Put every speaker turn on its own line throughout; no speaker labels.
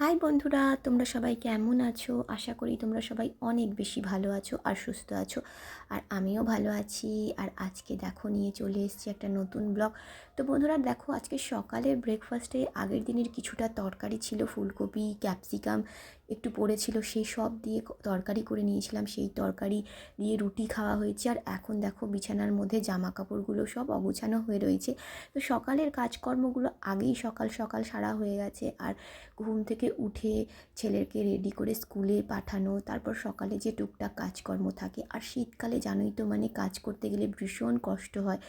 High বন্ধুরা, তোমরা সবাই কেমন আছো? আশা করি তোমরা সবাই অনেক বেশি ভালো আছো আর সুস্থ আছো। আর আমিও ভালো আছি। আর আজকে দেখো, নিয়ে চলে এসেছি একটা নতুন ব্লগ। তো বন্ধুরা, দেখো, আজকে সকালের ব্রেকফাস্টে আগের দিনের কিছুটা তরকারি ছিল, ফুলকপি ক্যাপসিকাম একটু পড়েছিল, সেই সব দিয়ে তরকারি করে নিয়েছিলাম, সেই তরকারি দিয়ে রুটি খাওয়া হয়েছে। আর এখন দেখো বিছানার মধ্যে জামা কাপড়গুলো সব অগোছানো হয়ে রয়েছে। তো সকালের কাজকর্মগুলো আগেই সকাল সকাল সারা হয়ে গেছে। আর ঘুম থেকে উঠে ছেলেকে রেডি করে স্কুলে পাঠানো, তারপর সকালে যে টুকটাক কাজকর্ম থাকে। আর শীতকালে জানোই তো মানে কাজ করতে গেলে ভীষণ কষ্ট হয়।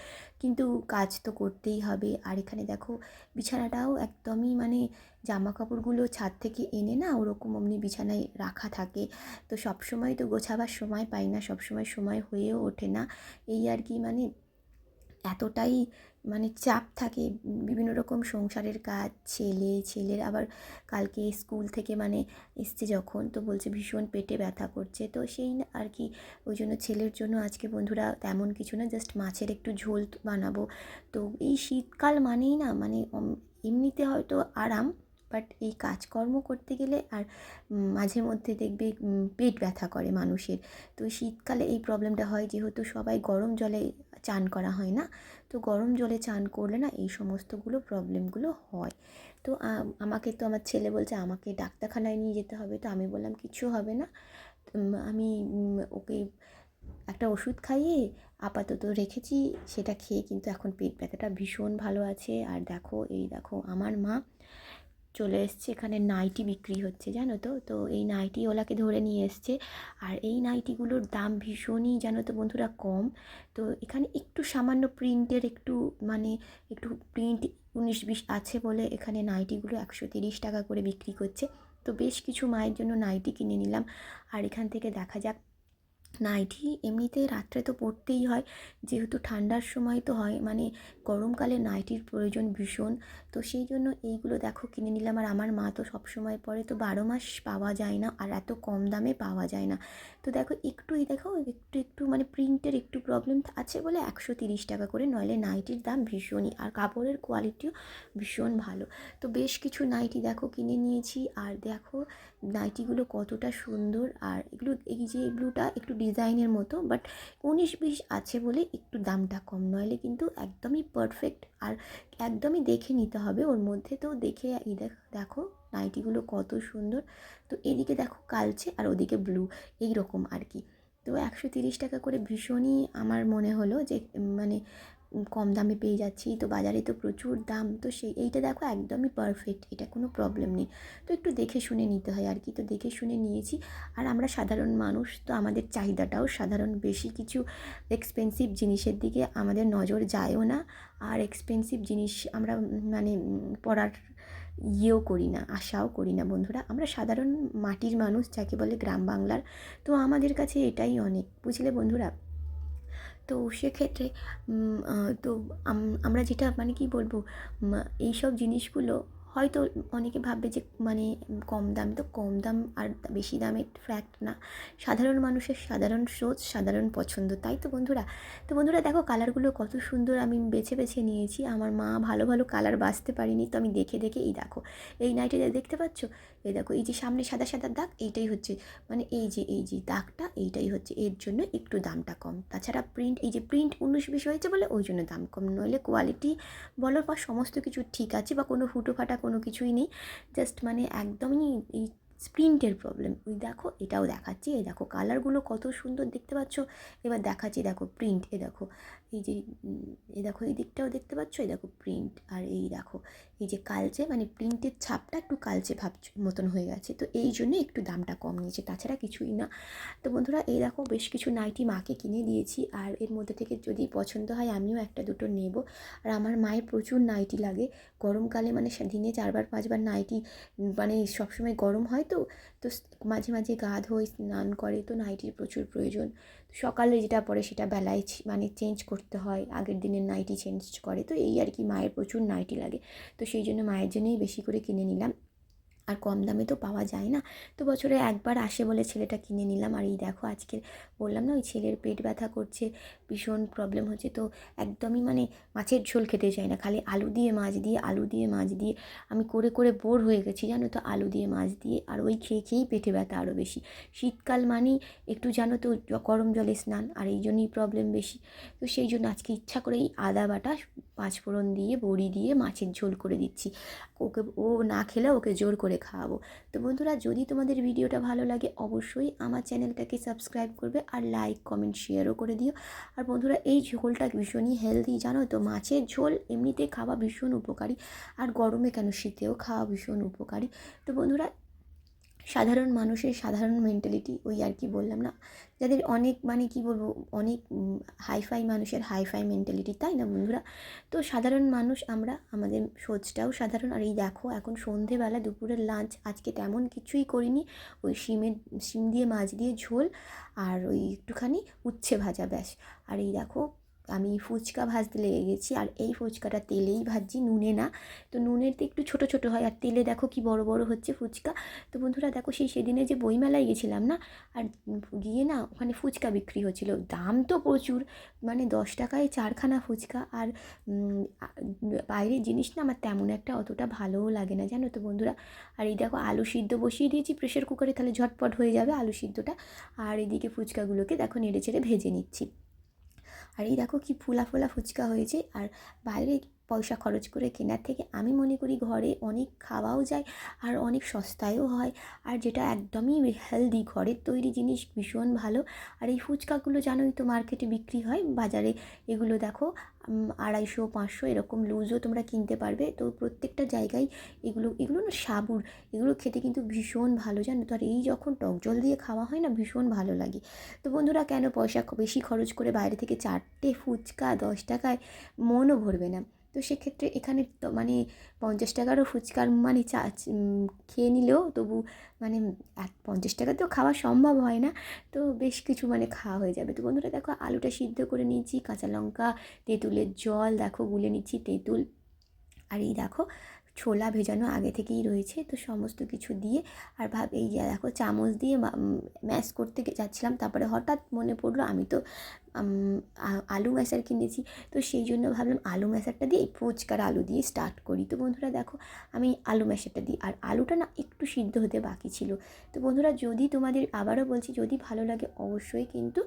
কিন্তু কাজ তো করতেই হবে। আর এখানে দেখো বিছানাটাও একদমই মানে জামা কাপড়গুলো ছাদ থেকে এনে না ওরকম অমনি বিছানায় রাখা থাকে। তো সব সময় তো গোছাবার সময় পাই না সব সময় সময় হয়েও ওঠে না। এই আর কি মানে এতটাই মানে চাপ থাকে, বিভিন্ন রকম সংসারের কাজ, ছেলে, ছেলের আবার কালকে স্কুল থেকে মানে এসছে যখন, তো বলছে ভীষণ পেটে ব্যথা করছে। তো সেই আর কি, ওই জন্য ছেলের জন্য আজকে বন্ধুরা তেমন কিছু না, জাস্ট মাছের একটু ঝোল বানাবো। তো এই শীতকাল মানেই না মানে এমনিতে হয়তো আরাম বাট এই কাজকর্ম করতে গেলে আর মাঝে মধ্যে দেখবে পেট ব্যথা করে মানুষের। তো শীতকালে এই প্রবলেমটা হয় যেহেতু সবাই গরম জলে চান করা হয় না। তো গরম জলে চান করলে না এই সমস্তগুলো প্রবলেমগুলো হয়। তো আমাকে তো আমার ছেলে বলছে, আমাকে ডাক্তারখানায় নিয়ে যেতে হবে। তো আমি বললাম, কিছু হবে না। আমি ওকে একটা ওষুধ খাইয়ে আপাতত রেখেছি, সেটা খেয়ে কিন্তু এখন পেট ব্যথাটা ভীষণ ভালো আছে। আর দেখো, এই দেখো, আমার মা চলে এসছে। এখানে নাইটি বিক্রি হচ্ছে, জানো তো? তো এই নাইটি ওলাকে ধরে নিয়ে এসছে। আর এই নাইটিগুলোর দাম ভীষণই, জানো তো বন্ধুরা, কম। তো এখানে একটু সামান্য প্রিন্টের একটু মানে একটু প্রিন্ট উনিশ বিশ আছে বলে এখানে নাইটিগুলো একশো তিরিশ টাকা করে বিক্রি করছে। তো বেশ কিছু মায়ের জন্য নাইটি কিনে নিলাম। আর এখান থেকে দেখা যাক নাইটি এমনিতে রাত্রে তো পরতেই হয়, যেহেতু ঠান্ডার সময় তো হয় মানে গরমকালে নাইটির প্রয়োজন ভীষণ। তো সেই জন্য এইগুলো দেখো কিনে নিলাম, আর আমার মা তো সবসময় পরে তো বারো মাস পাওয়া যায় না, আর এত কম দামে পাওয়া যায় না। তো দেখো একটু এই দেখো, একটু একটু মানে প্রিন্টের একটু প্রবলেম আছে বলে একশো তিরিশ টাকা করে, নইলে নাইটির দাম ভীষণই, আর কাপড়ের কোয়ালিটিও ভীষণ ভালো। তো বেশ কিছু নাইটি দেখো কিনে নিয়েছি, আর দেখো নাইটিগুলো কতটা সুন্দর আর এগুলো, এই যে এগুলোটা একটু ডিজাইনের মতো বাট উনিশ বিশ আছে বলে একটু দামটা কম। নইলে কিন্তু একদমই পারফেক্ট আর একদমই দেখে নিতে হবে। ওর মধ্যে তো দেখে দেখো নাইটিগুলো কত সুন্দর। তো এদিকে দেখো কালচে আর ওদিকে ব্লু এই রকম আর কি। তো একশো তিরিশ টাকা করে ভীষণই আমার মনে হলো যে মানে কম দামে পেয়ে যাচ্ছি। তো বাজারে তো প্রচুর দাম। তো সেই, এইটা দেখো একদমই পারফেক্ট এটা কোনো প্রবলেম নেই। তো একটু দেখে শুনে নিতে হয় আর কি। তো দেখে শুনে নিয়েছি। আর আমরা সাধারণ মানুষ, তো আমাদের চাহিদাটাও সাধারণ। বেশি কিছু এক্সপেন্সিভ জিনিসের দিকে আমাদের নজর যায়ও না। আর এক্সপেন্সিভ জিনিস আমরা মানে পড়ার ইয়েও করি না, আশাও করি না বন্ধুরা। আমরা সাধারণ মাটির মানুষ, যাকে বলে গ্রাম বাংলার। তো আমাদের কাছে এটাই অনেক। বুঝলে বন্ধুরা? তো সেক্ষেত্রে তো আমরা যেটা মানে কি বলব এইসব জিনিসগুলো হয়তো অনেকে ভাববে যে মানে কম দাম তো কম দাম আর বেশি দামের ফ্যাক্ট না। সাধারণ মানুষের সাধারণ সোচ সাধারণ পছন্দ, তাই তো বন্ধুরা? তো বন্ধুরা দেখো কালারগুলো কত সুন্দর আমি বেছে বেছে নিয়েছি। আমার মা ভালো ভালো কালার বাঁচতে পারিনি, তো আমি দেখে দেখে এই দেখো, এই নাইটে দেখতে পাচ্ছ? এই দেখো, এই যে সামনে সাদা সাদা দাগ, এইটাই হচ্ছে মানে এই যে এই যে দাগটা, এইটাই হচ্ছে, এর জন্য একটু দামটা কম। তাছাড়া প্রিন্ট এই যে প্রিন্ট উনিশ, বিশ হয়েছে বলে ওই জন্য দাম কম। নইলে কোয়ালিটি বলো বা সমস্ত কিছু ঠিক আছে বা কোনো ফুটো ফাটা কোনো কিছুই নেই। জাস্ট মানে একদমই এই প্রিন্টের প্রবলেম। ওই দেখো, এটাও দেখাচ্ছি, এই দেখো কালারগুলো কত সুন্দর দেখতে পাচ্ছ। এবার দেখাচ্ছি দেখো প্রিন্ট, এ দেখো, এই যে এ দেখো এই দিকটাও দেখতে পাচ্ছ এই দেখো প্রিন্ট, আর এই দেখো, এই যে কালচে মানে প্রিন্টের ছাপটা একটু কালচে ভাব, মতন হয়ে গেছে। তো এই জন্য একটু দামটা কম নিয়েছে, তাছাড়া কিছুই না। তো বন্ধুরা, এই দেখো বেশ কিছু নাইটি মাকে কিনে দিয়েছি, আর এর মধ্যে থেকে যদি পছন্দ হয়, আমিও একটা দুটো নেব। আর আমার মায়ের প্রচুর নাইটি লাগে। গরমকালে মানে দিনে চারবার, পাঁচবার নাইটি মানে সবসময় গরম হয় তো তো মাঝে মাঝে গা ধোয়, স্নান করে, তো নাইটির প্রচুর প্রয়োজন। সকালে যেটা পরে সেটা বেলায় মানে চেঞ্জ করতে হয়, আগের দিনের নাইটি চেঞ্জ করে। তো এই আর কি মায়ের প্রচুর নাইটি লাগে। তো সেই জন্য মায়ের জন্যই বেশি করে কিনে নিলাম। আর কম দামে তো পাওয়া যায় না। তো বছরে একবার আসে বলে ছেলেটা কিনে নিলাম। আর এই দেখো আজকে বললাম না, ওই ছেলের পেট ব্যথা করছে, ভীষণ প্রবলেম হচ্ছে। তো একদমই মানে মাছের ঝোল খেতে চাই না। খালি আলু দিয়ে, মাছ দিয়ে, আলু দিয়ে, মাছ দিয়ে। আমি করে করে বোর হয়ে গেছি, জানো তো, আলু দিয়ে, মাছ দিয়ে। আর ওই খেয়ে, খেয়েই পেটে ব্যথা আরও বেশি। শীতকাল মানেই একটু জানো তো গরম জলে স্নান, আর এই জন্যই প্রবলেম বেশি। তো সেই জন্য আজকে ইচ্ছা করে এই আদা বাটা, পাঁচফোড়ন দিয়ে, বড়ি দিয়ে মাছের ঝোল করে দিচ্ছি। ওকে, ও না খেলে ওকে জোর করে খাওয়াবো। তো বন্ধুরা, যদি তোমাদের ভিডিওটা ভালো লাগে, অবশ্যই আমার চ্যানেলটাকে সাবস্ক্রাইব করবে আর লাইক, কমেন্ট, শেয়ারও করে দিও। আর বন্ধুরা, এই ঝোলটা ভীষণই হেলদি জানো তো? মাছের ঝোল এমনিতে খাওয়া ভীষণ উপকারী, আর গরমে কেন শীতেও খাওয়া ভীষণ উপকারী। তো বন্ধুরা সাধারণ মানুষের সাধারণ মেন্টালিটি ওই আর কি বললাম না? যাদের অনেক মানে কি বলব, অনেক হাইফাই মানুষের হাইফাই মেন্টালিটি তাই না বন্ধুরা? তো সাধারণ মানুষ আমরা, আমাদের সোচটাও সাধারণ। আর এই দেখো, এখন সন্ধেবেলা, দুপুরের লাঞ্চ আজকে তেমন কিছুই করিনি। ওই শিমের, শিম দিয়ে, মাছ দিয়ে ঝোল, আর ওই একটুখানি উচ্ছে ভাজা ব্যাস। আর এই দেখো আমি ফুচকা ভাজতে লেগে গেছি, আর এই ফুচকাটা তেলেই ভাজছি, নুনে না। তো নুনের তো একটু ছোট ছোট হয়, আর তেলে দেখো কি বড় বড় হচ্ছে ফুচকা। তো বন্ধুরা দেখো সেই সেদিনে যে বইমেলায় গেছিলাম না, আর গিয়ে না ওখানে ফুচকা বিক্রি হচ্ছিল। দাম তো প্রচুর মানে দশ টাকায় চারখানা ফুচকা, আর বাইরের জিনিস না আমার তেমন একটা অতটা ভালোও লাগে না, জানো তো বন্ধুরা। আর এই দেখো আলু সিদ্ধ বসিয়ে দিয়েছি প্রেশার কুকারে, তাহলে ঝটপট হয়ে যাবে আলু সিদ্ধটা। আর এদিকে ফুচকাগুলোকে দেখো নেড়ে চেড়ে ভেজে নিচ্ছি। আর এই দেখো কি ফুলা ফোলা ফুচকা হয়েছে। আর বাইরে পয়সা খরচ করে কেনার থেকে আমি মনে করি ঘরে অনেক খাওয়াও যায় আর অনেক সস্তায়ও হয়। আর যেটা একদমই হেলদি ঘরের তৈরি জিনিস ভীষণ ভালো। আর এই ফুচকাগুলো জানোই তো মার্কেটে বিক্রি হয়, বাজারে এগুলো দেখো আড়াইশো, পাঁচশো এরকম লুজও তোমরা কিনতে পারবে। তো প্রত্যেকটা জায়গায় এগুলো এগুলো না সাবুর, এগুলো খেতে কিন্তু ভীষণ ভালো জানো তো। আর এই যখন টক জল দিয়ে খাওয়া হয় না, ভীষণ ভালো লাগে। তো বন্ধুরা, কেন পয়সা বেশি খরচ করে বাইরে থেকে চারটে ফুচকা দশ টাকায় মনও ভরবে না। তো সেক্ষেত্রে এখানে মানে পঞ্চাশ টাকারও ফুচকার মানে চা খেয়ে নিলেও তবু মানে এক, পঞ্চাশ টাকা তো খাওয়া সম্ভব হয় না। তো বেশ কিছু মানে খাওয়া হয়ে যাবে। তো বন্ধুরা দেখো আলুটা সিদ্ধ করে নিয়েছি, কাঁচা লঙ্কা, তেঁতুলের জল দেখো গুলে নিচ্ছি, তেঁতুল। আর এই দেখো ছোলা ভেজানো আগে থেকেই রয়েছে, তো সমস্ত কিছু দিয়ে আর ভাব, এই যে দেখো চামচ দিয়ে ম্যাশ করতে যাচ্ছিলাম, তারপরে হঠাৎ মনে পড়ল আমি তো আলু ম্যাশার কিনেছি, তো সেই জন্য ভাবলাম আলু ম্যাশারটা দিয়ে ফুচকার আলু দিয়ে স্টার্ট করি। তো বন্ধুরা দেখো আমি আলু ম্যাশারটা দিই, আর আলুটা না একটু সিদ্ধ হতে বাকি ছিল। তো বন্ধুরা যদি তোমাদের আবারও বলছি, যদি ভালো লাগে অবশ্যই কিন্তু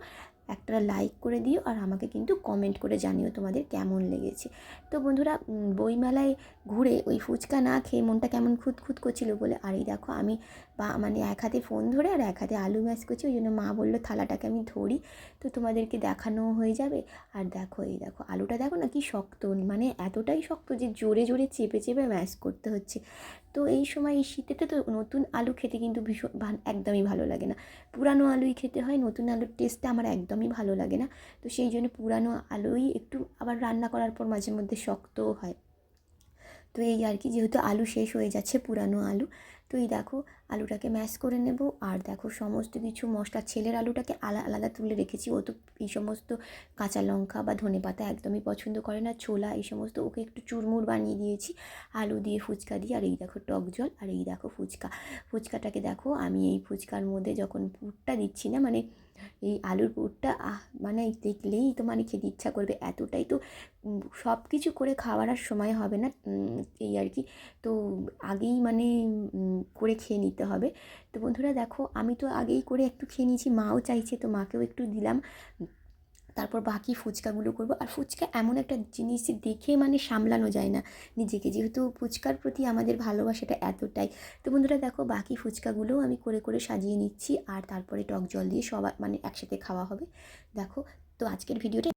একটা লাইক করে দিও আর আমাকে কিন্তু কমেন্ট করে জানিও তোমাদের কেমন লেগেছে। তো বন্ধুরা বইমেলায় ঘুরে ওই ফুচকা না খেয়ে মনটা কেমন খুঁতখুত করছিল বলে, আর এই দেখো আমি বা মানে এক হাতে ফোন ধরে আর এক হাতে আলু ম্যাশ করছি, ওই জন্য মা বলল, থালাটাকে আমি ধরি, তো তোমাদেরকে দেখানো হয়ে যাবে। আর দেখো, এই দেখো, আলুটা দেখো না কি শক্ত মানে এতটাই শক্ত যে জোরে জোরে চেপে চেপে ম্যাশ করতে হচ্ছে। তো এই সময় এই শীতেতে তো নতুন আলু খেতে কিন্তু ভীষণ একদমই ভালো লাগে না। পুরানো আলুই খেতে হয়, নতুন আলুর টেস্টটা আমার একদমই ভালো লাগে না। তো সেই জন্য পুরানো আলুই একটু আবার রান্না করার পর মাঝে মধ্যে শক্তও হয়। তো এই আর কি, যেহেতু আলু শেষ হয়ে যাচ্ছে পুরানো আলু, তো এই দেখো আলুটাকে ম্যাশ করে নেব। আর দেখো সমস্ত কিছু মশলা, ছেলের আলুটাকে আলা, আলাদা তুলে রেখেছি। ও তো এই সমস্ত কাঁচা লঙ্কা বা ধনে পাতা একদমই পছন্দ করে না, ছোলা এই সমস্ত, ওকে একটু চুরমুর বানিয়ে দিয়েছি। আলু দিয়ে ফুচকা দিয়ে, আর এই দেখো টক জল, আর এই দেখো ফুচকা। ফুচকাটাকে দেখো, আমি এই ফুচকার মধ্যে যখন পুরটা দিচ্ছি না মানে এই আলুর পুরটা, আহ মানে দেখলেই তো মানে খেতে ইচ্ছা করবে এতটাই তো সব কিছু করে খাওয়ার আর সময় হবে না এই আর কি। তো আগেই মানে করে খেয়ে নিতে হবে। তো বন্ধুরা দেখো, আমি তো আগেই করে একটু খেয়ে নিয়েছি, মাও চাইছে, তো মাকেও একটু দিলাম। তারপর বাকি ফুচকাগুলো করব। আর ফুচকা এমন একটা জিনিস দেখে মানে সামলানো যায় না নিজেকে। যেহেতু ফুচকার প্রতি আমাদের ভালোবাসাটা এতটাই। তো বন্ধুরা দেখো, বাকি ফুচকাগুলোও আমি করে করে সাজিয়ে নিচ্ছি। আর তারপরে টক জল দিয়ে সবার মানে একসাথে খাওয়া হবে। দেখো, তো আজকের ভিডিওটা